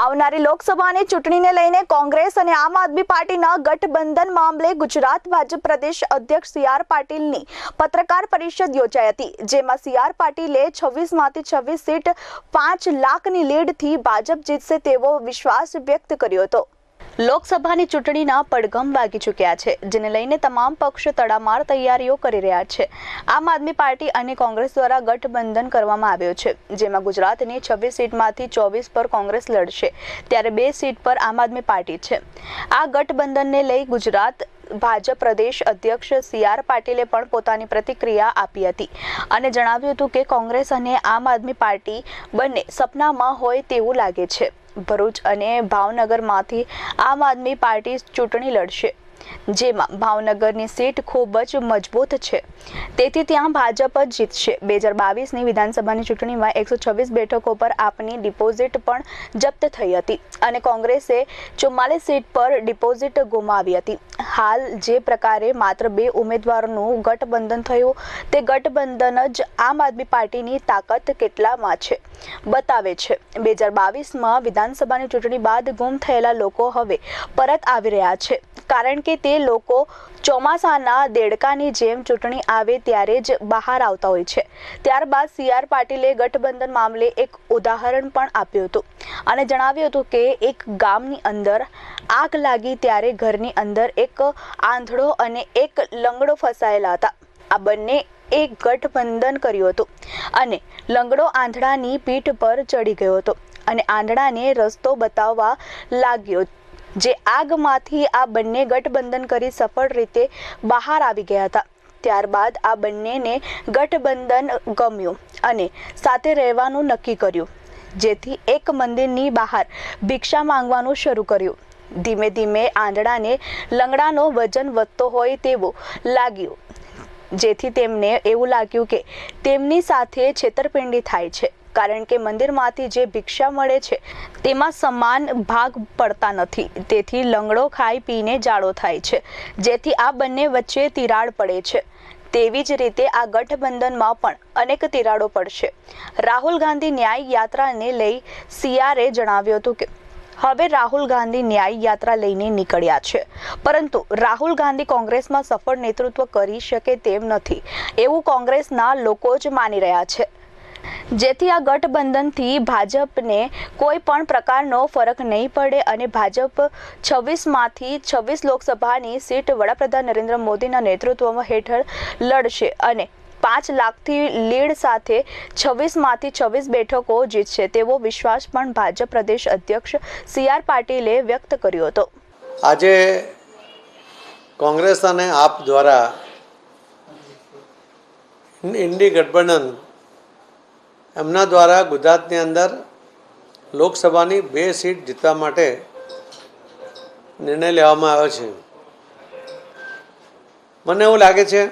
આવનારી લોકસભાની ચૂંટણીને લઈને કોંગ્રેસ અને આમ આદમી પાર્ટીના ગઠબંધન મામલે ગુજરાત ભાજપ પ્રદેશ અધ્યક્ષ સી આર પાટીલની પત્રકાર પરિષદ યોજાઈ હતી, જેમાં સી આર પાટીલે છવ્વીસમાંથી છવ્વીસ સીટ પાંચ લાખની લીડથી ભાજપ જીતશે તેવો વિશ્વાસ વ્યક્ત કર્યો હતો. લોકસભાની ચૂંટણીના પડઘમ વાગી ચૂક્યા છે, જેને લઈને તમામ પક્ષ તડામાર તૈયારીઓ કરી રહ્યા છે. આમ આદમી પાર્ટી અને કોંગ્રેસ દ્વારા ગઠબંધન કરવામાં આવ્યો છે, જેમાં ગુજરાતની છવ્વીસ સીટમાંથી ચોવીસ પર કોંગ્રેસ લડશે, ત્યારે બે સીટ પર આમ આદમી પાર્ટી છે. આ ગઠબંધનને લઈ ગુજરાત ભાજપ પ્રદેશ અધ્યક્ષ સી આર પાટીલે પણ પોતાની પ્રતિક્રિયા આપી હતી અને જણાવ્યું હતું કે કોંગ્રેસ અને આમ આદમી પાર્ટી બંને સપનામાં હોય તેવું લાગે છે. ભરૂચ અને ભાવનગરમાંથી આમ આદમી પાર્ટી ચૂંટણી લડશે. જેમાં ભાવનગરની સીટ ખૂબ જ મજબૂત છે. તેથી ત્યાં ભાજપ જ જીતશે. બે હજાર બાવીસની વિધાનસભાની ચૂંટણીમાં એકસો છવ્વીસ બેઠકો પર આપની ડિપોઝિટ પણ જપ્ત થઈ હતી અને કોંગ્રેસે ચુમ્માલીસ સીટ પર ડિપોઝિટ ગુમાવી હતી. હાલ જે પ્રકારે માત્ર બે ઉમેદવારોનું ગઠબંધન થયું, તે ગઠબંધન જ આમ આદમી પાર્ટીની તાકાત કેટલામાં છે? બતાવે છે, બે હજાર બાવીસમાં વિધાનસભાની ચૂંટણી બાદ ગુમ થયેલા લોકો હવે પરત આવી રહ્યા છે. કારણ કે તે લોકો ચોમાસાના દેડકાની જેમ ચૂંટણી આવે ત્યારે જ બહાર આવતા હોય છે. ત્યારબાદ સી આર પાટીલે ગઠબંધન મામલે એક ઉદાહરણ પણ આપ્યું હતું અને જણાવ્યું હતું કે એક ગામની અંદર આગ લાગી ત્યારે ઘરની અંદર એક આંધળો અને એક લંગડો ફસાયેલા હતા. આ બંને એ ગઠબંધન કર્યું હતું અને લંગડો આંધળાની પીઠ પર ચડી ગયો હતો અને આંધળાને રસ્તો બતાવવા લાગ્યો જે આગમાંથી આ બંને ગઠબંધન કરી સફળ રીતે બહાર આવી ગયા હતા. ત્યારબાદ આ બંનેને ગઠબંધન ગમ્યું અને સાથે રહેવાનું નક્કી કર્યું, જેથી એક મંદિરની બહાર ભિક્ષા માંગવાનું શરૂ કર્યું. ધીમે ધીમે આંધળાને લંગડાનો વજન વધતો હોય તેવું લાગ્યું, જેથી તેમને એવું લાગ્યું કે તેમની સાથે છેતરપિંડી થાય છે. કારણ કે મંદિરમાંથી જે ભિક્ષા મળે છે, તેમાં સમાન ભાગ પડતા નથી. તેથી લંગડો ખાઈ પીને જાડો થાય છે. જેથી આ બંને વચ્ચે તિરાડ પડે છે. તેવી જ રીતે આ ગઠબંધનમાં પણ અનેક તિરાડો પડશે. રાહુલ ગાંધી ન્યાય યાત્રાને લઈ સીઆરે જણાવ્યું હતું કે, હવે રાહુલ ગાંધી ન્યાય યાત્રા લઈને નીકળ્યા છે. પરંતુ રાહુલ ગાંધી કોંગ્રેસમાં સફળ નેતૃત્વ કરી શકે તેમ નથી. એવું કોંગ્રેસના લોકો જ માની રહ્યા છે. જેથી આ ગઠબંધનથી ભાજપને કોઈ પણ પ્રકારનો ફરક નહીં પડે અને ભાજપ છવ્વીસમાંથી છવ્વીસ લોકસભાની સીટ વડાપ્રધાન નરેન્દ્ર મોદીના નેતૃત્વમાં હેઠળ લડશે અને પાંચ લાખથી લીડ સાથે છવ્વીસમાંથી છવ્વીસ બેઠકો જીતશે તેવો વિશ્વાસ પણ ભાજપ પ્રદેશ અધ્યક્ષ સી આર પાટીલે વ્યક્ત કર્યો હતો. આજે કોંગ્રેસ અને આપ દ્વારા ઇન્ડી ગઠબંધન એમના દ્વારા ગુજરાતની અંદર લોકસભાની બે સીટ જીતવા માટે નિર્ણય લેવામાં આવ્યો છે. મને એવું લાગે છે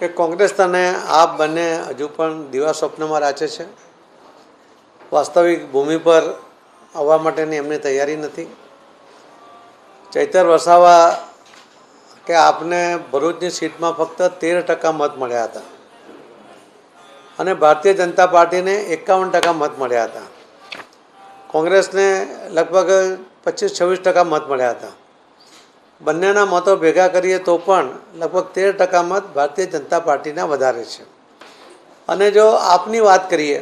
કે કોંગ્રેસ અને આપ બંને હજુ પણ દિવા સ્વપ્નમાં રાચે છે. વાસ્તવિક ભૂમિ પર આવવા માટેની એમની તૈયારી નથી. ચૈતર વસાવા કે આપને ભરૂચની સીટમાં ફક્ત તેર ટકા મત મળ્યા હતા. અને ભારતીય જનતા પાર્ટીને એકાવન ટકા મત મળ્યા હતા. કોંગ્રેસને લગભગ પચીસ છવ્વીસ ટકા મત મળ્યા હતા. બંનેના મતો ભેગા કરીએ તો પણ લગભગ તેર ટકા મત ભારતીય જનતા પાર્ટીના વધારે છે. અને જો આપની વાત કરીએ,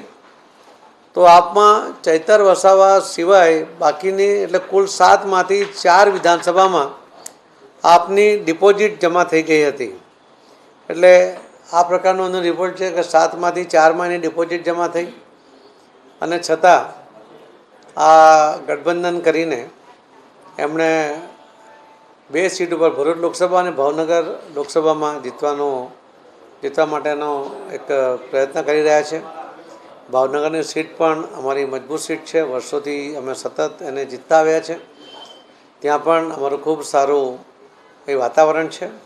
તો આપમાં ચૈતર વસાવા સિવાય બાકીની એટલે કુલ સાતમાંથી ચાર વિધાનસભામાં આપની ડિપોઝિટ જમા થઈ ગઈ હતી. એટલે આ પ્રકારનો એનો રિપોર્ટ છે કે સાતમાંથી ચારમાં એની ડિપોઝિટ જમા થઈ. અને છતાં આ ગઠબંધન કરીને એમણે બે સીટ ઉપર ભરૂચ લોકસભા અને ભાવનગર લોકસભામાં જીતવાનો, જીતવા માટેનો એક પ્રયત્ન કરી રહ્યા છે. ભાવનગરની સીટ પણ અમારી મજબૂત સીટ છે. વર્ષોથી અમે સતત એને જીતતા આવ્યા છે. ત્યાં પણ અમારું ખૂબ સારું એ વાતાવરણ છે.